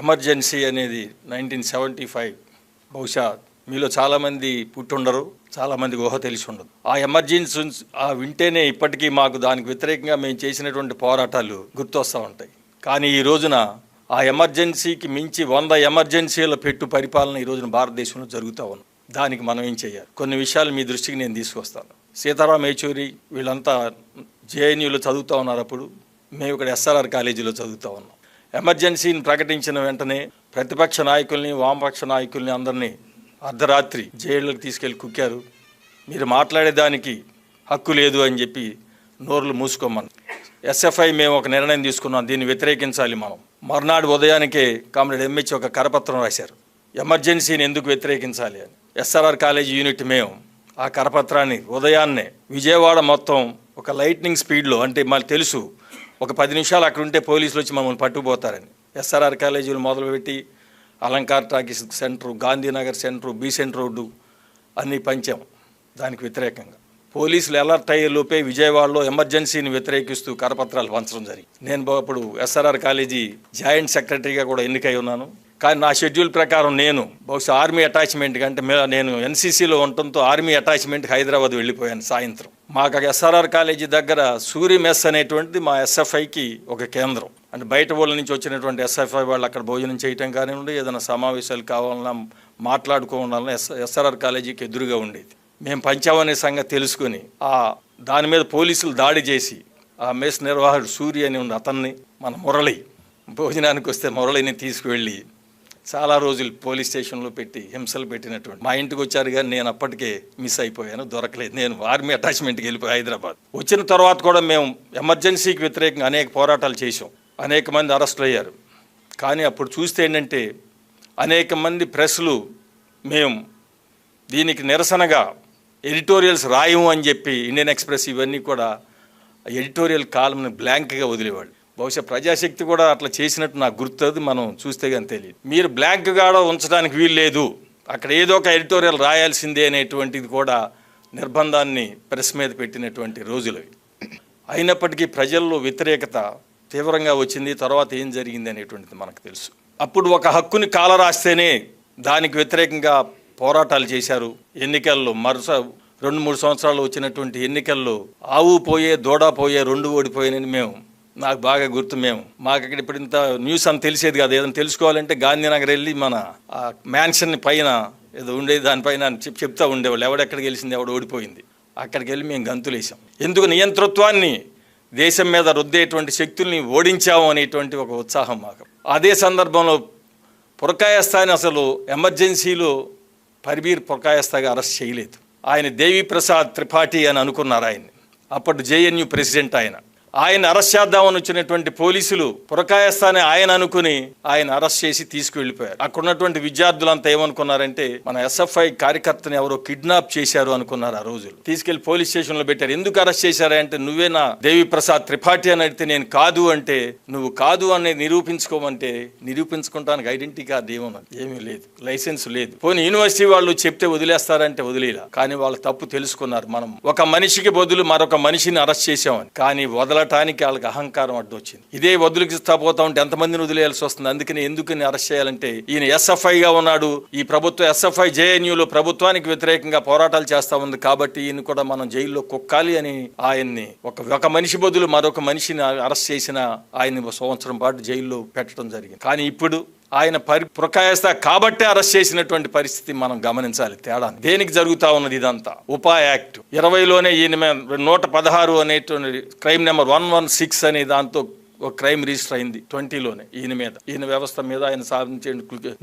Emergency అనేది nineteen seventy five. బహుశా మీలో చాలామంది పుట్టుండరు చాలామందికి ఊహ తెలిసి ఉండదు. ఆ ఎమర్జెన్సీ ఆ వింటేనే ఇప్పటికీ మాకు దానికి వ్యతిరేకంగా మేము చేసినటువంటి పోరాటాలు గుర్తొస్తూ ఉంటాయి. కానీ ఈ రోజున ఆ ఎమర్జెన్సీకి మించి వంద ఎమర్జెన్సీల పెట్టు పరిపాలన ఈ రోజున భారతదేశంలో జరుగుతూ ఉంది దానికి మనం ఏం చేయాలి? కొన్ని విషయాలు మీ దృష్టికి నేను తీసుకొస్తాను. సీతారాం యేచూరి వీళ్ళంతా జేఎన్యూలో చదువుతూ ఉన్నారు అప్పుడు. మేము ఇక్కడ ఎస్ఆర్ఆర్ కాలేజీలో చదువుతూ ఉన్నాం. ఎమర్జెన్సీని ప్రకటించిన వెంటనే ప్రతిపక్ష నాయకుల్ని వామపక్ష నాయకుల్ని అందరినీ అర్ధరాత్రి జైళ్ళకి తీసుకెళ్ళి కుక్కారు. మీరు మాట్లాడేదానికి హక్కు లేదు అని చెప్పి నోర్లు మూసుకోమని. ఎస్ఎఫ్ఐ మేము ఒక నిర్ణయం తీసుకున్నాం. దీన్ని వ్యతిరేకించాలి మనం. మర్నాడు ఉదయానికే కామ్రేడ్ ఎంహెచ్ ఒక కరపత్రం రాశారు. ఎమర్జెన్సీని ఎందుకు వ్యతిరేకించాలి అని. ఎస్ఆర్ఆర్ కాలేజీ యూనిట్ మేము ఆ కరపత్రాన్ని ఉదయాన్నే విజయవాడ మొత్తం ఒక లైట్నింగ్ స్పీడ్లో అంటే మాకు తెలుసు ఒక పది నిమిషాలు అక్కడ ఉంటే పోలీసులు వచ్చి మమ్మల్ని పట్టుకుపోతారని. ఎస్ఆర్ఆర్ కాలేజీలు మొదలుపెట్టి Alankar talkies centre Gandhinagar centre B centre road అన్నీ పంచాం దానికి వ్యతిరేకంగా. పోలీసులు అలర్ట్ అయ్యే లోపే విజయవాడలో ఎమర్జెన్సీని వ్యతిరేకిస్తూ కరపత్రాలు పంచడం జరిగింది. నేను అప్పుడు ఎస్ఆర్ఆర్ కాలేజీ జాయింట్ సెక్రటరీగా కూడా ఎన్నికై ఉన్నాను. కానీ నా షెడ్యూల్ ప్రకారం నేను బహుశా ఆర్మీ అటాచ్మెంట్ కంటే నేను ఎన్సీసీలో ఉండటంతో ఆర్మీ అటాచ్మెంట్ హైదరాబాద్ వెళ్ళిపోయాను సాయంత్రం. మాకు ఎస్ఆర్ఆర్ కాలేజీ దగ్గర సూర్య మెస్ అనేటువంటిది మా ఎస్ఎఫ్ఐకి ఒక కేంద్రం. అంటే బయట వాళ్ళ నుంచి వచ్చినటువంటి ఎస్ఎఫ్ఐ వాళ్ళు అక్కడ భోజనం చేయటం కానివ్వండి ఏదైనా సమావేశాలు కావాలన్నా మాట్లాడుకోవాలన్నా ఎస్ ఎస్ఆర్ఆర్ కాలేజీకి ఎదురుగా ఉండేది. మేము పంచామనే సంగతి తెలుసుకొని ఆ దాని మీద పోలీసులు దాడి చేసి ఆ మెస్ నిర్వాహకుడు సూర్య అని ఉన్న అతన్ని మన మురళి భోజనానికి వస్తే మురళిని తీసుకువెళ్ళి చాలా రోజులు పోలీస్ స్టేషన్లో పెట్టి హింసలు పెట్టినటువంటి మా ఇంటికి వచ్చారు కానీ నేను అప్పటికే మిస్ అయిపోయాను దొరకలేదు. నేను ఆర్మీ అటాచ్మెంట్కి వెళ్ళిపోయి హైదరాబాద్. వచ్చిన తర్వాత కూడా మేము ఎమర్జెన్సీకి వ్యతిరేకంగా అనేక పోరాటాలు చేసాం అనేక మంది అరెస్టులు అయ్యారు. కానీ అప్పుడు చూస్తే ఏంటంటే అనేక మంది ప్రెస్లు మేము దీనికి నిరసనగా ఎడిటోరియల్స్ రాయము అని చెప్పి ఇండియన్ ఎక్స్ప్రెస్ ఇవన్నీ కూడా ఎడిటోరియల్ కాలంని బ్లాంక్గా వదిలేవాళ్ళు. బహుశా ప్రజాశక్తి కూడా అట్లా చేసినట్టు నాకు గుర్తుంది మనం చూస్తే కానీ తెలియదు. మీరు బ్లాంక్గా ఉంచడానికి వీలు లేదు. అక్కడ ఏదో ఒక ఎడిటోరియల్ రాయాల్సిందే అనేటువంటిది కూడా నిర్బంధాన్ని ప్రెస్ మీద పెట్టినటువంటి రోజులు అయినప్పటికీ ప్రజల్లో వ్యతిరేకత తీవ్రంగా వచ్చింది తర్వాత ఏం జరిగింది అనేటువంటిది మనకు తెలుసు. అప్పుడు ఒక హక్కుని కాలరాస్తేనే దానికి వ్యతిరేకంగా పోరాటాలు చేశారు. ఎన్నికల్లో మరుస రెండు మూడు సంవత్సరాలు వచ్చినటువంటి ఎన్నికల్లో ఆవు పోయే దూడ పోయే రెండు ఓడిపోయానని మేము నాకు బాగా గుర్తు మేము. మాకు ఇక్కడ ఇప్పుడు ఇంత న్యూస్ అని తెలిసేది కాదు. ఏదైనా తెలుసుకోవాలంటే గాంధీనగర్ వెళ్ళి మన ఆ మ్యాన్షన్ పైన ఏదో ఉండేది దానిపైన చెప్ చెప్తా ఉండేవాళ్ళు. ఎవడెక్కడ గెలిచింది ఎవడు ఓడిపోయింది. అక్కడికి వెళ్ళి మేము గంతులేసాం ఎందుకు నియంతృత్వాన్ని దేశం మీద రుద్దేటువంటి శక్తుల్ని ఓడించాము అనేటువంటి ఒక ఉత్సాహం మాకు. అదే సందర్భంలో పురకాయస్థాని అసలు ఎమర్జెన్సీలో పరిబీర్ పురకాయస్థాగా అరెస్ట్ చేయలేదు. ఆయన దేవి ప్రసాద్ త్రిపాఠి అని అనుకున్నారు ఆయన్ని. అప్పటి జేఎన్యూ ప్రెసిడెంట్ ఆయన. ఆయన అరెస్ట్ చేద్దామని వచ్చినటువంటి పోలీసులు పురకాయస్తానే ఆయన అనుకుని ఆయన అరెస్ట్ చేసి తీసుకువెళ్ళిపోయారు. అక్కడ ఉన్నటువంటి విద్యార్థులంతా ఏమనుకున్నారంటే మన ఎస్ఎఫ్ఐ కార్యకర్తని ఎవరో కిడ్నాప్ చేశారు అనుకున్నారు ఆ రోజులు. తీసుకెళ్ళి పోలీస్ స్టేషన్లో పెట్టారు. ఎందుకు అరెస్ట్ చేశారంటే నువ్వే నా దేవి ప్రసాద్ త్రిపాఠి అని అడిగితే నేను కాదు అంటే నువ్వు కాదు అనేది నిరూపించుకోమంటే నిరూపించుకుంటానికి ఐడెంటిటీ కార్డు ఏమన్నది ఏమీ లేదు. లైసెన్స్ లేదు. పోనీ యూనివర్సిటీ వాళ్ళు చెప్తే వదిలేస్తారంటే వదిలేలా. కానీ వాళ్ళు తప్పు తెలుసుకున్నారు. మనం ఒక మనిషికి బదులు మరొక మనిషిని అరెస్ట్ చేశామని. కానీ వదల వదలటానికి వాళ్ళకి అహంకారం అడ్డు వచ్చింది. ఇదే వదులుకి పోతా ఉంటే ఎంతమందిని వదిలేయాల్సి వస్తుంది? అందుకని ఎందుకని అరెస్ట్ చేయాలంటే ఈయన ఎస్ఎఫ్ఐ గా ఉన్నాడు. ఈ ప్రభుత్వం ఎస్ఎఫ్ఐ జేఎన్యూలో ప్రభుత్వానికి వ్యతిరేకంగా పోరాటాలు చేస్తా ఉంది కాబట్టి ఈయన కూడా మనం జైల్లో కుక్కాలి అని ఆయన్ని ఒక ఒక మనిషి బదులు మరొక మనిషిని అరెస్ట్ చేసిన ఆయన్ని సంవత్సరం పాటు జైల్లో పెట్టడం జరిగింది. కానీ ఇప్పుడు ఆయన పరి పురకాయస్తా కాబట్టే అరెస్ట్ చేసినటువంటి పరిస్థితి మనం గమనించాలి తేడా దేనికి జరుగుతూ ఉన్నది ఇదంతా? UAPA act. ఇరవైలోనే ఈయన మీద నూట పదహారు అనేటువంటి crime number one one six అనే దాంతో ఒక క్రైమ్ రిజిస్టర్ అయింది ట్వంటీలోనే ఈయన మీద. ఈయన వ్యవస్థ మీద ఆయన సాధించే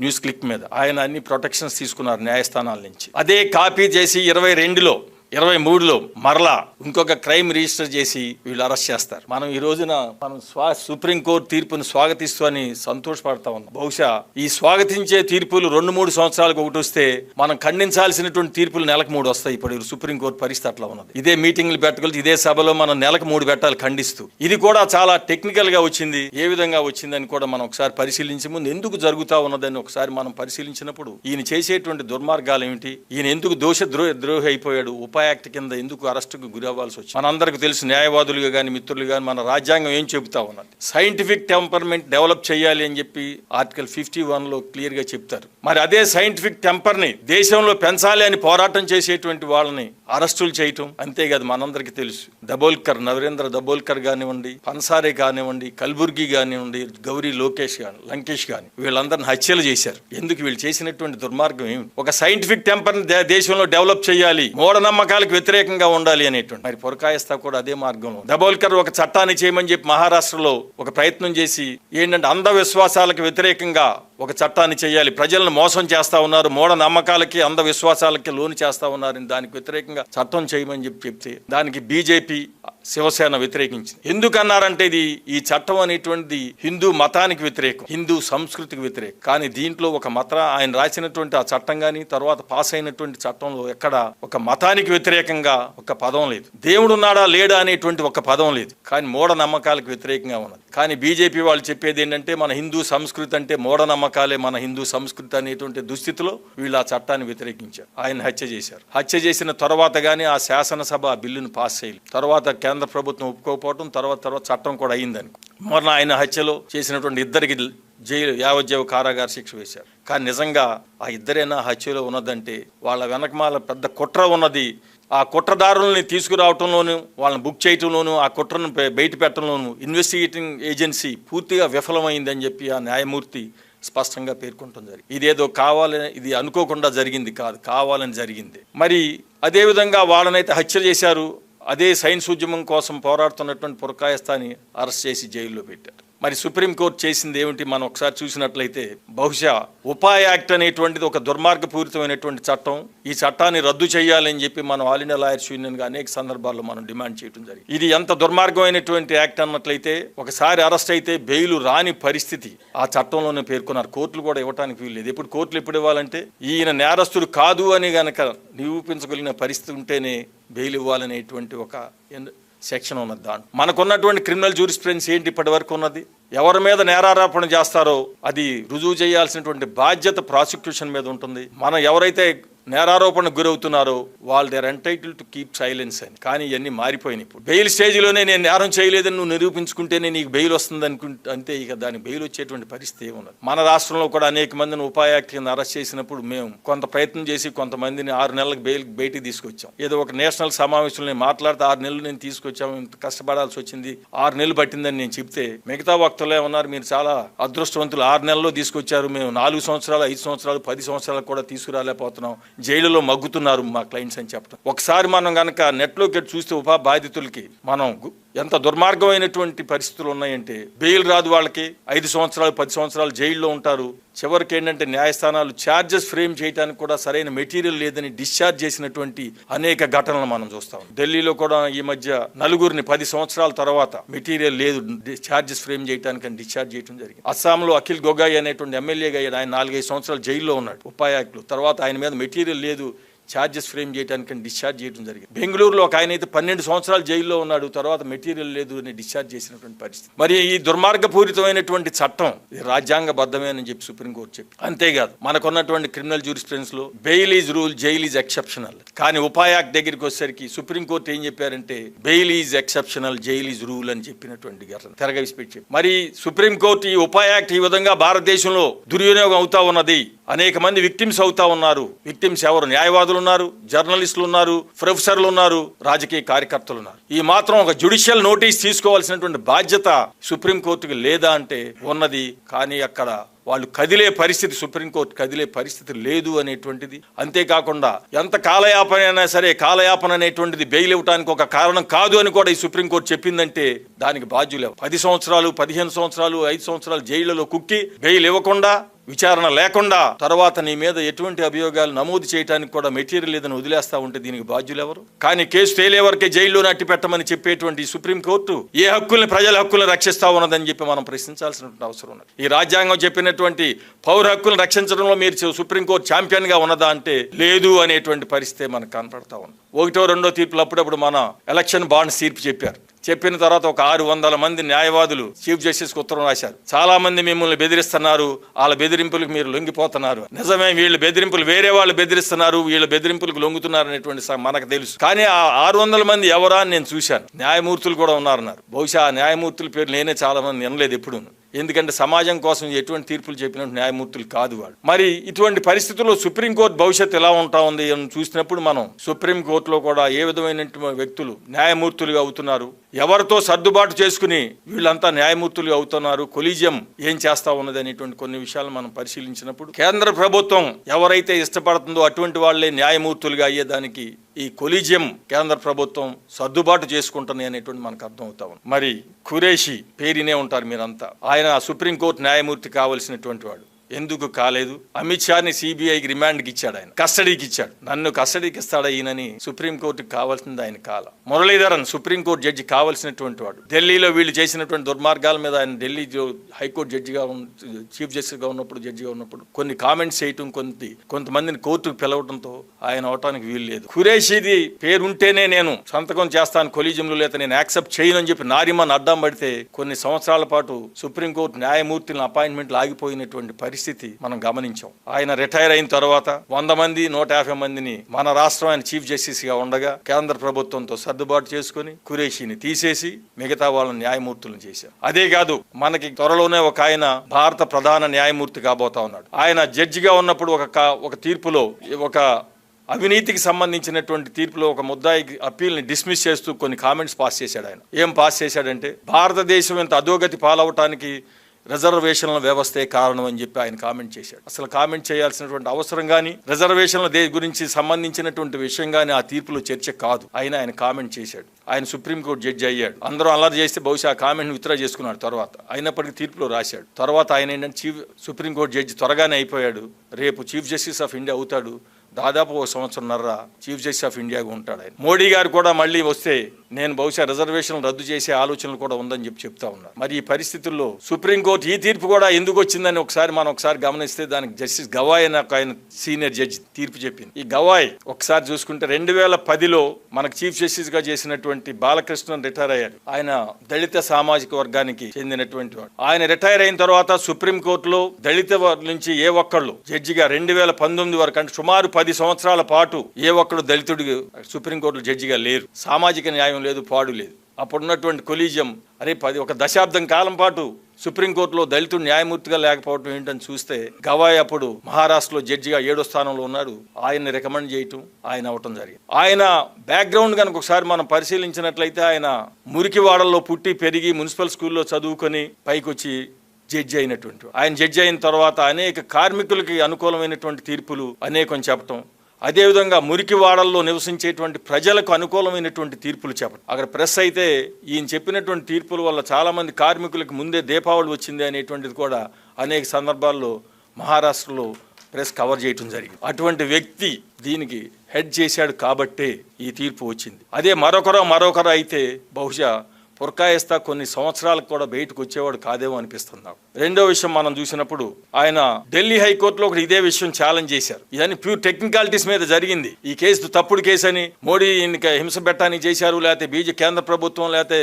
న్యూస్ క్లిక్ మీద. ఆయన అన్ని ప్రొటెక్షన్స్ తీసుకున్నారు న్యాయస్థానాల నుంచి. అదే కాపీ చేసి ఇరవై రెండులో ఇరవై మూడులో మరలా ఇంకొక క్రైమ్ రిజిస్టర్ చేసి వీళ్ళు అరెస్ట్ చేస్తారు. మనం ఈ రోజున మనం స్వా సుప్రీంకోర్టు తీర్పును స్వాగతిస్తూ అని సంతోషపడతా ఉన్నాం. బహుశా ఈ స్వాగతించే తీర్పులు రెండు మూడు సంవత్సరాలకు ఒకటి వస్తే మనం ఖండించాల్సినటువంటి తీర్పులు నెలకు మూడు వస్తాయి. ఇప్పుడు సుప్రీంకోర్టు పరిస్థితి అట్లా ఉన్నది. ఇదే మీటింగ్లు పెట్టగలిగి ఇదే సభలో మనం నెలకు మూడు పెట్టాలి ఖండిస్తూ. ఇది కూడా చాలా టెక్నికల్గా వచ్చింది. ఏ విధంగా వచ్చిందని కూడా మనం ఒకసారి పరిశీలించే ముందు ఎందుకు జరుగుతా ఉన్నదని ఒకసారి మనం పరిశీలించినప్పుడు ఈయన చేసేటువంటి దుర్మార్గాలు ఏమిటి? ఈయన ఎందుకు దోష ద్రో ద్రోహి అయిపోయాడు? ఉప ఉపా యాక్ట్ కింద ఎందుకు అరెస్టుకు గురి అవ్వాల్సి వచ్చింది? మనందరికీ తెలుసు న్యాయవాదులుగా కానీ మిత్రులు కానీ మన రాజ్యాంగం ఏం చెబుతా ఉన్నది? సైంటిఫిక్ టెంపర్మెంట్ డెవలప్ చేయాలి అని చెప్పి ఆర్టికల్ ఫిఫ్టీ వన్లో క్లియర్గా చెప్తారు. మరి అదే సైంటిఫిక్ టెంపర్ని దేశంలో పెంచాలి అని పోరాటం చేసేటువంటి వాళ్ళని అరెస్టులు చేయటం అంతేకాదు మనందరికీ తెలుసు. దబోల్కర్ నరేంద్ర దబోల్కర్ కానివ్వండి పన్సారే కానివ్వండి కల్బుర్గి కానివ్వండి గౌరీ లోకేష్ కానీ లంకేష్ కానీ వీళ్ళందరిని హత్యలు చేశారు. ఎందుకు వీళ్ళు చేసినటువంటి దుర్మార్గం ఏమి? ఒక సైంటిఫిక్ టెంపర్ని దేశంలో డెవలప్ చేయాలి మూఢనమ్మకాలకు వ్యతిరేకంగా ఉండాలి అనేటువంటి. మరి పొరకాయస్తా కూడా అదే మార్గంలో. దబోల్కర్ ఒక చట్టాన్ని చేయమని చెప్పి మహారాష్ట్రలో ఒక ప్రయత్నం చేసి ఏంటంటే అంధవిశ్వాసాలకు వ్యతిరేకంగా ఒక చట్టాన్ని చేయాలి. ప్రజలను మోసం చేస్తా ఉన్నారు. మూఢ నమ్మకాలకి అంధవిశ్వాసాలకి లోను చేస్తా ఉన్నారు. దానికి వ్యతిరేకంగా చట్టం చేయమని చెప్పి చెప్తే దానికి బీజేపీ శివసేన వ్యతిరేకించింది. ఎందుకన్నారంటే ఇది ఈ చట్టం అనేటువంటిది హిందూ మతానికి వ్యతిరేకం హిందూ సంస్కృతికి వ్యతిరేకం. కానీ దీంట్లో ఒక మత ఆయన రాసినటువంటి ఆ చట్టం కానీ తర్వాత పాస్ అయినటువంటి చట్టంలో ఎక్కడ ఒక మతానికి వ్యతిరేకంగా ఒక పదం లేదు. దేవుడు ఉన్నాడా లేడా అనేటువంటి ఒక పదం లేదు. కానీ మూఢ నమ్మకాలకు వ్యతిరేకంగా ఉన్నది. కానీ బీజేపీ వాళ్ళు చెప్పేది ఏంటంటే మన హిందూ సంస్కృతి అంటే మూఢ నమ్మకాలే మన హిందూ సంస్కృతి అనేటువంటి దుస్థితిలో వీళ్ళు ఆ చట్టాన్ని వ్యతిరేకించారు. ఆయన హత్య చేశారు. హత్య చేసిన తర్వాత కానీ ఆ శాసనసభ ఆ బిల్లును పాస్ చేయలేదు. తర్వాత కేంద్ర ప్రభుత్వం ఒప్పుకోకపోవడం తర్వాత తర్వాత చట్టం కూడా అయిందని మొన్న ఆయన హత్యలో చేసినటువంటి ఇద్దరికి జైలు యావజ్జీవ కారాగార శిక్ష వేశారు. కానీ నిజంగా ఆ ఇద్దరైనా హత్యలో ఉన్నదంటే వాళ్ళ వెనకమాల పెద్ద కుట్ర ఉన్నది. ఆ కుట్రదారుల్ని తీసుకురావటంలోను వాళ్ళని బుక్ చేయటంలోను ఆ కుట్రను బయట పెట్టడంలోను ఇన్వెస్టిగేటింగ్ ఏజెన్సీ పూర్తిగా విఫలమైందని చెప్పి ఆ న్యాయమూర్తి స్పష్టంగా పేర్కొంటుంది జరిగింది. ఇదేదో కావాలని ఇది అనుకోకుండా జరిగింది కాదు కావాలని జరిగింది. మరి అదేవిధంగా వాళ్ళనైతే హత్య చేశారు. అదే సైన్స్ ఉద్యమం కోసం పోరాడుతున్నటువంటి పురకాయస్థాని అరెస్ట్ చేసి జైల్లో పెట్టారు. మరి సుప్రీంకోర్టు చేసింది ఏమిటి మనం ఒకసారి చూసినట్లయితే బహుశా ఉపాయ యాక్ట్ అనేటువంటిది ఒక దుర్మార్గపూరితమైనటువంటి చట్టం. ఈ చట్టాన్ని రద్దు చేయాలని చెప్పి మనం ఆల్ ఇండియా లాయర్స్ యూనియన్గా అనేక సందర్భాల్లో మనం డిమాండ్ చేయడం జరిగింది. ఇది ఎంత దుర్మార్గమైనటువంటి యాక్ట్ అన్నట్లయితే ఒకసారి అరెస్ట్ అయితే బెయిల్ రాని పరిస్థితి ఆ చట్టంలోనే పేర్కొన్నారు. కోర్టులు కూడా ఇవ్వడానికి వీల్లేదు ఇప్పుడు కోర్టులు ఎప్పుడు ఇవ్వాలంటే ఈయన నేరస్తుడు కాదు అని గనక నిరూపించగలిగిన పరిస్థితి ఉంటేనే బెయిల్ ఇవ్వాలనేటువంటి ఒక ఎన్- సెక్షన్ ఉన్నది దాంట్లో. మనకున్నటువంటి క్రిమినల్ జూరిస్ప్రెన్స్ ఏంటి ఇప్పటి వరకు ఉన్నది? ఎవరి మీద నేరారోపణ చేస్తారో అది రుజువు చేయాల్సినటువంటి బాధ్యత ప్రాసిక్యూషన్ మీద ఉంటుంది. మనం ఎవరైతే నేరారోపణకు గురవుతున్నారో వాళ్ళు they're entitle to keep silence అని. కానీ ఇవన్నీ మారిపోయినాయి ఇప్పుడు. బెయిల్ స్టేజ్లోనే నేను నేరం చేయలేదని నువ్వు నిరూపించుకుంటేనే నీకు బెయిల్ వస్తుంది అనుకుంటే అంతే ఇక దానికి బెయిల్ వచ్చేటువంటి పరిస్థితి ఏమున్నది మన రాష్ట్రంలో కూడా అనేక మందిని ఉపాయ యాక్ట్ కింద అరెస్ట్ చేసినప్పుడు మేము కొంత ప్రయత్నం చేసి కొంతమందిని ఆరు నెలలకు బెయిల్ బయటికి తీసుకొచ్చాం. ఏదో ఒక నేషనల్ సమావేశంలో నేను మాట్లాడితే ఆరు నెలలు నేను తీసుకొచ్చాము ఇంత కష్టపడాల్సి వచ్చింది ఆరు నెలలు పట్టిందని నేను చెప్తే మిగతా వక్తలు ఏమన్నారు మీరు చాలా అదృష్టవంతులు ఆరు నెలల్లో తీసుకొచ్చారు మేము నాలుగు సంవత్సరాలు ఐదు సంవత్సరాలు పది సంవత్సరాలు కూడా తీసుకురాలేకపోతున్నాం జైలులో మగ్గుతున్నారు మా క్లయింట్స్ అని చెప్పడం ఒకసారి మనం కనుక నెట్లోకి చూస్తే ఉపా బాధితులకి మనం ఎంత దుర్మార్గమైనటువంటి పరిస్థితులు ఉన్నాయంటే బెయిల్ రాదు వాళ్ళకి ఐదు సంవత్సరాలు పది సంవత్సరాలు జైల్లో ఉంటారు. చివరికి ఏంటంటే న్యాయస్థానాలు ఛార్జెస్ ఫ్రేమ్ చేయడానికి కూడా సరైన మెటీరియల్ లేదని డిశ్చార్జ్ చేసినటువంటి అనేక ఘటనలు మనం చూస్తాం ఢిల్లీలో కూడా ఈ మధ్య నలుగురిని పది సంవత్సరాల తర్వాత మెటీరియల్ లేదు ఛార్జెస్ ఫ్రేమ్ చేయడానికి అని డిశ్చార్జ్ చేయడం జరిగింది. అస్సాంలో అఖిల్ గొగాయ్ అనేటువంటి ఎమ్మెల్యేగా ఆయన నాలుగైదు సంవత్సరాలు జైల్లో ఉన్నాడు ఉపాయాకులు తర్వాత ఆయన మీద మెటీరియల్ లేదు ఛార్జెస్ ఫ్రేమ్ చేయడానికి డిశ్చార్జ్ చేయడం జరిగింది. బెంగళూరులో ఒక ఆయన అయితే పన్నెండు సంవత్సరాలు జైల్లో ఉన్నాడు తర్వాత మెటీరియల్ లేదు అని డిశ్చార్జ్ చేసినటువంటి పరిస్థితి. మరి ఈ దుర్మార్గపూరితమైనటువంటి చట్టం ఇది రాజ్యాంగబద్ధమే అని చెప్పి సుప్రీంకోర్టు చెప్పి. అంతేకాదు మనకున్నటువంటి criminal జూరిస్ప్రెన్స్లో bail is rule jail is exceptional కానీ ఉపాయాక్ దగ్గరికి వచ్చేసరికి సుప్రీంకోర్టు ఏం చెప్పారంటే bail is exceptional jail is rule అని చెప్పినటువంటి తెరగవిసిపెట్టి మరి సుప్రీంకోర్టు ఈ ఉపాయాక్ట్ ఈ విధంగా భారతదేశంలో దుర్వినియోగం అవుతా ఉన్నది. అనేక మంది విక్టిమ్స్ అవుతా ఉన్నారు. విక్టిమ్స్ ఎవరు? న్యాయవాదులు ఉన్నారు జర్నలిస్టులు ఉన్నారు ప్రొఫెసర్లు ఉన్నారు రాజకీయ కార్యకర్తలు ఉన్నారు ఈ మాత్రం ఒక జ్యుడిషియల్ నోటీస్ తీసుకోవాల్సినటువంటి బాధ్యత సుప్రీంకోర్టుకి లేదా అంటే ఉన్నది. కానీ అక్కడ వాళ్ళు కదిలే పరిస్థితి సుప్రీంకోర్టు కదిలే పరిస్థితి లేదు అనేటువంటిది. అంతేకాకుండా ఎంత కాలయాపన అయినా సరే కాలయాపన అనేటువంటిది బెయిల్ ఇవ్వడానికి ఒక కారణం కాదు అని కూడా ఈ సుప్రీంకోర్టు చెప్పిందంటే దానికి బాధ్యులు పది సంవత్సరాలు పదిహేను సంవత్సరాలు ఐదు సంవత్సరాలు జైళ్ళలో కుక్కి బెయిల్ ఇవ్వకుండా విచారణ లేకుండా తర్వాత నీ మీద ఎటువంటి అభియోగాలు నమోదు చేయడానికి కూడా మెటీరియల్ లేదని వదిలేస్తా ఉంటే దీనికి బాధ్యులు ఎవరు కానీ కేసు తేలే వరకే జైల్లో నట్టి పెట్టమని చెప్పేటువంటి సుప్రీంకోర్టు ఏ హక్కుల్ని ప్రజల హక్కుల్ని రక్షిస్తా ఉన్నదని చెప్పి మనం ప్రశ్నించాల్సినటువంటి అవసరం ఉన్నది. ఈ రాజ్యాంగం చెప్పినటువంటి పౌర హక్కులను రక్షించడంలో మీరు సుప్రీంకోర్టు ఛాంపియన్గా ఉన్నదా అంటే లేదు అనేటువంటి పరిస్థితి మనకు కనపడతా ఉంది ఒకటో రెండో తీర్పులు అప్పుడప్పుడు మన ఎలక్షన్ బాండ్ తీర్పు చెప్పారు. చెప్పిన తర్వాత ఒక ఆరు వందల మంది న్యాయవాదులు చీఫ్ జస్టిస్ ఉత్తరం రాశారు. చాలా మంది మిమ్మల్ని బెదిరిస్తున్నారు. వాళ్ళ బెదిరింపులకు మీరు లొంగిపోతున్నారు. నిజమే వీళ్ళు బెదిరింపులు వేరే వాళ్ళు బెదిరిస్తున్నారు. వీళ్ళ బెదిరింపులకు లొంగుతున్నారు అనేటువంటి మనకు తెలుసు. కానీ ఆ ఆరు వందల మంది ఎవరా అని నేను చూశాను. న్యాయమూర్తులు కూడా ఉన్నారన్నారు. బహుశా ఆ న్యాయమూర్తుల పేరు నేనే చాలా మంది వినలేదు ఎప్పుడు ఎందుకంటే సమాజం కోసం ఎటువంటి తీర్పులు చెప్పినట్టు న్యాయమూర్తులు కాదు వాళ్ళు మరి ఇటువంటి పరిస్థితుల్లో సుప్రీంకోర్టు భవిష్యత్తు ఎలా ఉంటా ఉంది అని చూసినప్పుడు మనం సుప్రీంకోర్టులో కూడా ఏ విధమైనటువంటి వ్యక్తులు న్యాయమూర్తులుగా అవుతున్నారు? ఎవరితో సర్దుబాటు చేసుకుని వీళ్ళంతా న్యాయమూర్తులు అవుతున్నారు? కొలీజియం ఏం చేస్తా ఉన్నది అనేటువంటి కొన్ని విషయాలు మనం పరిశీలించినప్పుడు కేంద్ర ప్రభుత్వం ఎవరైతే ఇష్టపడుతుందో అటువంటి వాళ్ళే న్యాయమూర్తులుగా అయ్యేదానికి ఈ కొలీజియం కేంద్ర ప్రభుత్వం సర్దుబాటు చేసుకుంటుంది అనేటువంటి మనకు అర్థమవుతా ఉంది. మరి ఖురేషి పేరినే ఉంటారు మీరంతా. ఆయన సుప్రీంకోర్టు న్యాయమూర్తి కావలసినటువంటి వాడు. ఎందుకు కాలేదు? అమిత్ షాని సిబిఐకి రిమాండ్కి ఇచ్చాడు ఆయన. కస్టడీకి ఇచ్చాడు. నన్ను కస్టడీకి ఇస్తాడా ఈయనని సుప్రీంకోర్టుకి కావాల్సింది ఆయన కాల. మురళీధరన్ సుప్రీంకోర్టు జడ్జి కావాల్సినటువంటి వాడు. ఢిల్లీలో వీళ్ళు చేసినటువంటి దుర్మార్గాల మీద ఆయన ఢిల్లీ హైకోర్టు జడ్జిగా చీఫ్ జస్టిస్గా ఉన్నప్పుడు జడ్జిగా ఉన్నప్పుడు కొన్ని కామెంట్స్ చేయటం కొంత కొంతమందిని కోర్టుకు పిలవడంతో ఆయన అవటానికి వీలు లేదు. ఖురేషిది పేరుంటేనే నేను సంతకం చేస్తాను కొలీజంలో లేదా నేను యాక్సెప్ట్ చేయను అని చెప్పి నారిమాన్ అడ్డం పడితే కొన్ని సంవత్సరాల పాటు సుప్రీంకోర్టు న్యాయమూర్తులను అపాయింట్మెంట్లు ఆగిపోయినటువంటి పరిస్థితి మనం గమనించాం. ఆయన రిటైర్ అయిన తర్వాత వంద మంది నూట యాభై మందిని మన రాష్ట్రం ఆయన చీఫ్ జస్టిస్గా ఉండగా కేంద్ర ప్రభుత్వంతో సర్దుబాటు చేసుకుని కురేషిని తీసేసి మిగతా వాళ్ళని న్యాయమూర్తులను చేశారు. అదే కాదు మనకి త్వరలోనే ఒక ఆయన భారత ప్రధాన న్యాయమూర్తి కాబోతా ఉన్నాడు. ఆయన జడ్జిగా ఉన్నప్పుడు ఒక ఒక తీర్పులో ఒక అవినీతికి సంబంధించినటువంటి తీర్పులో ఒక ముద్దాయి అప్పీల్ని డిస్మిస్ చేస్తూ కొన్ని కామెంట్స్ పాస్ చేశాడు ఆయన. ఏం పాస్ చేశాడంటే భారతదేశం ఇంత అధోగతి పాలవటానికి రిజర్వేషన్ల వ్యవస్థే కారణం అని చెప్పి ఆయన కామెంట్ చేశాడు. అసలు కామెంట్ చేయాల్సినటువంటి అవసరం కానీ రిజర్వేషన్ల దే గురించి సంబంధించినటువంటి విషయం కానీ ఆ తీర్పులో చర్చ కాదు. ఆయన ఆయన కామెంట్ చేశాడు. ఆయన సుప్రీంకోర్టు జడ్జి అయ్యాడు. అందరూ అల్లరి చేస్తే బహుశా ఆ కామెంట్ విత్డ్రా చేసుకున్నాడు తర్వాత. అయినప్పటికీ తీర్పులో రాశాడు. తర్వాత ఆయన ఏంటంటే చీఫ్ సుప్రీంకోర్టు జడ్జి త్వరగానే అయిపోయాడు. రేపు చీఫ్ జస్టిస్ ఆఫ్ ఇండియా అవుతాడు. దాదాపు ఒక సంవత్సరంన్నర చీఫ్ జస్టిస్ ఆఫ్ ఇండియాగా ఉంటాడు ఆయన. మోడీ గారు కూడా మళ్ళీ వస్తే నేను బహుశా రిజర్వేషన్ రద్దు చేసే ఆలోచనలు కూడా ఉందని చెప్పి చెప్తా ఉన్నారు మరి ఈ పరిస్థితుల్లో సుప్రీంకోర్టు ఈ తీర్పు కూడా ఎందుకు వచ్చిందని ఒకసారి మనం ఒకసారి గమనిస్తే దానికి జస్టిస్ గవాయ్ అని ఒక ఆయన సీనియర్ జడ్జి తీర్పు చెప్పింది. ఈ గవాయ్ ఒకసారి చూసుకుంటే రెండు వేల పదిలో మనకు చీఫ్ జస్టిస్గా చేసినటువంటి బాలకృష్ణన్ రిటైర్ అయ్యాడు. ఆయన దళిత సామాజిక వర్గానికి చెందినటువంటి వాడు. ఆయన రిటైర్ అయిన తర్వాత సుప్రీంకోర్టులో దళిత నుంచి ఏ ఒక్కళ్ళు జడ్జిగా రెండు వేల పంతొమ్మిది వరకు అంటే సుమారు పది సంవత్సరాల పాటు ఏ ఒక్కడు దళితుడు సుప్రీంకోర్టులో జడ్జిగా లేరు. సామాజిక న్యాయం లేదు పాడు లేదు. అప్పుడున్నటువంటి కొలీజియం అరే పది ఒక దశాబ్దం కాలం పాటు సుప్రీంకోర్టులో దళితుడు న్యాయమూర్తిగా లేకపోవడం ఏంటని చూస్తే గవాయ్ అప్పుడు మహారాష్ట్రలో జడ్జిగా ఏడో స్థానంలో ఉన్నాడు. ఆయన్ని రికమెండ్ చేయటం ఆయన అవటం జరిగింది. ఆయన బ్యాక్గ్రౌండ్ కనుక ఒకసారి మనం పరిశీలించినట్లయితే ఆయన మురికివాడల్లో పుట్టి పెరిగి మున్సిపల్ స్కూల్లో చదువుకొని పైకొచ్చి జడ్జి అయినటువంటి ఆయన జడ్జి అయిన తర్వాత అనేక కార్మికులకి అనుకూలమైనటువంటి తీర్పులు అనేకం చెప్పటం. అదేవిధంగా మురికివాడల్లో నివసించేటువంటి ప్రజలకు అనుకూలమైనటువంటి తీర్పులు చెప్పడం అక్కడ ప్రెస్ అయితే ఈయన చెప్పినటువంటి తీర్పుల వల్ల చాలామంది కార్మికులకు ముందే దీపావళి వచ్చింది అనేటువంటిది కూడా అనేక సందర్భాల్లో మహారాష్ట్రలో ప్రెస్ కవర్ చేయటం జరిగింది. అటువంటి వ్యక్తి దీనికి హెడ్ చేశాడు కాబట్టే ఈ తీర్పు వచ్చింది. అదే మరొకరో మరొకరు అయితే బహుశా పురకాయిస్తా కొన్ని సంవత్సరాలకు కూడా బయటకు వచ్చేవాడు కాదేమో అనిపిస్తుంది నాకు. రెండో విషయం మనం చూసినప్పుడు ఆయన ఢిల్లీ హైకోర్టులో ఒకటి ఇదే విషయం ఛాలెంజ్ చేశారు. ఇదని ప్యూర్ టెక్నికాలిటీస్ మీద జరిగింది. ఈ కేసు తప్పుడు కేసు అని మోడీ హింస పెట్టడానికి చేశారు లేకపోతే బీజే కేంద్ర ప్రభుత్వం లేకపోతే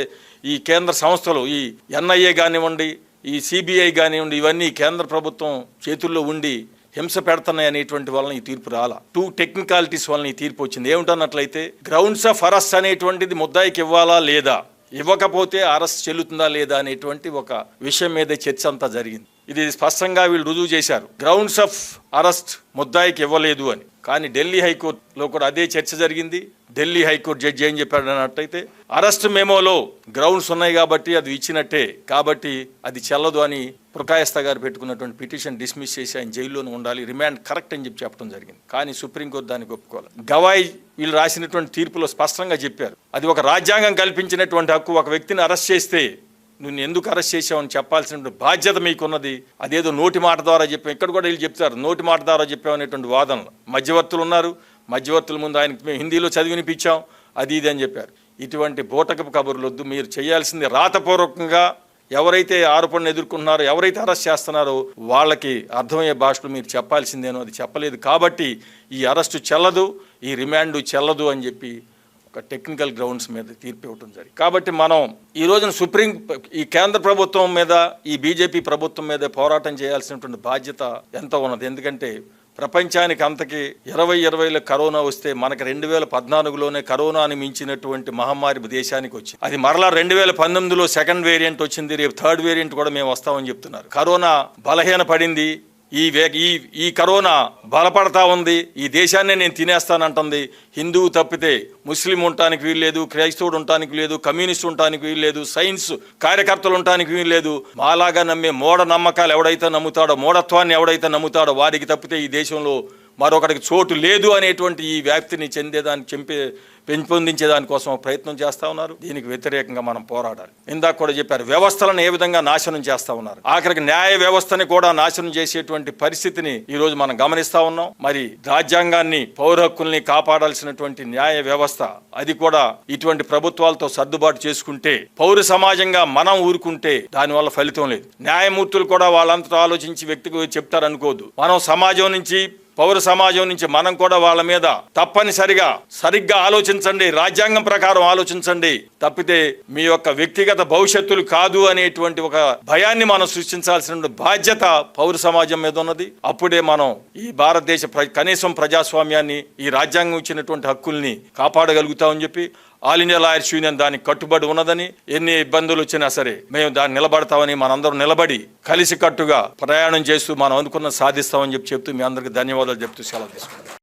ఈ కేంద్ర సంస్థలు ఈ ఎన్ఐఏ కానివ్వండి ఈ సిబిఐ కానివ్వండి ఇవన్నీ కేంద్ర ప్రభుత్వం చేతుల్లో ఉండి హింస పెడుతున్నాయి అనేటువంటి వలన ఈ తీర్పు రాలా. టూ టెక్నికాలిటీస్ వలన ఈ తీర్పు వచ్చింది. ఏమిటన్నట్లయితే గ్రౌండ్స్ ఆఫ్ అరెస్ట్ అనేటువంటిది ముద్దాయికి ఇవ్వాలా లేదా? ఇవ్వకపోతే అరెస్ట్ చెల్లుతుందా లేదా అనేటువంటి ఒక విషయం మీద చర్చ అంతా జరిగింది. ఇది స్పష్టంగా వీళ్ళు రుజువు చేశారు. గ్రౌండ్స్ ఆఫ్ అరెస్ట్ ముద్దాయికి ఇవ్వలేదు అని. కానీ ఢిల్లీ హైకోర్టులో కూడా అదే చర్చ జరిగింది. ఢిల్లీ హైకోర్టు జడ్జి ఏం చెప్పాడు అన్నట్టయితే అరెస్ట్ మెమోలో గ్రౌండ్స్ ఉన్నాయి కాబట్టి అది ఇచ్చినట్టే కాబట్టి అది చెల్లదు అని పురకాయస్తా గారు పెట్టుకున్నటువంటి పిటిషన్ డిస్మిస్ చేసి ఆయన జైల్లోనే ఉండాలి రిమాండ్ కరెక్ట్ అని చెప్పి చెప్పడం జరిగింది. కానీ సుప్రీంకోర్టు దానికి ఒప్పుకోవాలి. గవాయ్ వీళ్ళు రాసినటువంటి తీర్పులో స్పష్టంగా చెప్పారు. అది ఒక రాజ్యాంగం కల్పించినటువంటి హక్కు. ఒక వ్యక్తిని అరెస్ట్ చేస్తే నువ్వు ఎందుకు అరెస్ట్ చేసావని చెప్పాల్సిన బాధ్యత మీకున్నది. అదేదో నోటి మాట ద్వారా చెప్పాం ఇక్కడ కూడా వీళ్ళు చెప్తారు నోటి మాట ద్వారా చెప్పామనేటువంటి వాదనలు. మధ్యవర్తులు ఉన్నారు. మధ్యవర్తుల ముందు ఆయనకి మేము హిందీలో చదివినిపించాం అది ఇది అని చెప్పారు. ఇటువంటి బోటకపు కబుర్లు వద్దు. మీరు చేయాల్సింది రాతపూర్వకంగా ఎవరైతే ఆరోపణలు ఎదుర్కొంటున్నారో ఎవరైతే అరెస్ట్ చేస్తున్నారో వాళ్ళకి అర్థమయ్యే భాషలో మీరు చెప్పాల్సిందేనో అది చెప్పలేదు. కాబట్టి ఈ అరెస్టు చెల్లదు ఈ రిమాండ్ చెల్లదు అని చెప్పి ఒక టెక్నికల్ గ్రౌండ్స్ మీద తీర్పు ఇవ్వటం జరిగింది. కాబట్టి మనం ఈ రోజున సుప్రీం ఈ కేంద్ర ప్రభుత్వం మీద ఈ బీజేపీ ప్రభుత్వం మీద పోరాటం చేయాల్సినటువంటి బాధ్యత ఎంత ఉన్నది. ఎందుకంటే ప్రపంచానికి అంతకి ఇరవై ఇరవైలో కరోనా వస్తే మనకి రెండు వేల పద్నాలుగులోనే కరోనాని మించినటువంటి మహమ్మారి దేశానికి వచ్చింది. అది మరలా రెండు వేల పంతొమ్మిదిలో సెకండ్ వేరియంట్ వచ్చింది. రేపు థర్డ్ వేరియంట్ కూడా మేము వస్తామని చెప్తున్నారు. కరోనా బలహీన పడింది ఈ వే ఈ ఈ కరోనా బలపడతా ఉంది. ఈ దేశాన్ని నేను తినేస్తానంటుంది. హిందువు తప్పితే ముస్లిం ఉండటానికి వీల్లేదు క్రైస్తవుడు ఉండటానికి లేదు కమ్యూనిస్ట్ ఉండటానికి వీల్లేదు సైన్స్ కార్యకర్తలు ఉండటానికి వీల్లేదు. మాలాగా నమ్మే మూఢ నమ్మకాలు ఎవడైతే నమ్ముతాడో మూఢత్వాన్ని ఎవడైతే నమ్ముతాడో వారికి తప్పితే ఈ దేశంలో మరొకటికి చోటు లేదు అనేటువంటి ఈ వ్యాప్తిని చెందేదాన్ని చెంపే పెంపొందించే దానికోసం ప్రయత్నం చేస్తూ ఉన్నారు. దీనికి వ్యతిరేకంగా మనం పోరాడాలి. ఇందాక కూడా చెప్పారు వ్యవస్థలను ఏ విధంగా నాశనం చేస్తా ఉన్నారు. ఆఖరికి న్యాయ వ్యవస్థని కూడా నాశనం చేసేటువంటి పరిస్థితిని ఈ రోజు మనం గమనిస్తా ఉన్నాం. మరి రాజ్యాంగాన్ని పౌర హక్కుల్ని కాపాడాల్సినటువంటి న్యాయ వ్యవస్థ అది కూడా ఇటువంటి ప్రభుత్వాలతో సర్దుబాటు చేసుకుంటే పౌర సమాజంగా మనం ఊరుకుంటే దానివల్ల ఫలితం లేదు. న్యాయమూర్తులు కూడా వాళ్ళంతా ఆలోచించి వ్యక్తికి చెప్తారనుకోవద్దు. మనం సమాజం నుంచి పౌర సమాజం నుంచి మనం కూడా వాళ్ళ మీద తప్పనిసరిగా సరిగ్గా ఆలోచించండి రాజ్యాంగం ప్రకారం ఆలోచించండి. తప్పితే మీ యొక్క వ్యక్తిగత భవిష్యత్తులు కాదు అనేటువంటి ఒక భయాన్ని మనం సృష్టించాల్సిన బాధ్యత పౌర సమాజం మీద ఉన్నది. అప్పుడే మనం ఈ భారతదేశ ప్ర- కనీసం ప్రజాస్వామ్యాన్ని ఈ రాజ్యాంగం ఇచ్చినటువంటి హక్కుల్ని కాపాడగలుగుతామని చెప్పి ఆల్ ఇండియా లాయర్స్ యూనియన్ దానికి కట్టుబడి ఉన్నదని ఎన్ని ఇబ్బందులు వచ్చినా సరే మేము దాన్ని నిలబడతామని మనందరం నిలబడి కలిసికట్టుగా ప్రయాణం చేస్తూ మనం అనుకున్న సాధిస్తామని చెప్పి చెప్తూ మీ అందరికీ ధన్యవాదాలు చెప్తూ సెలవు తీసుకుంటాం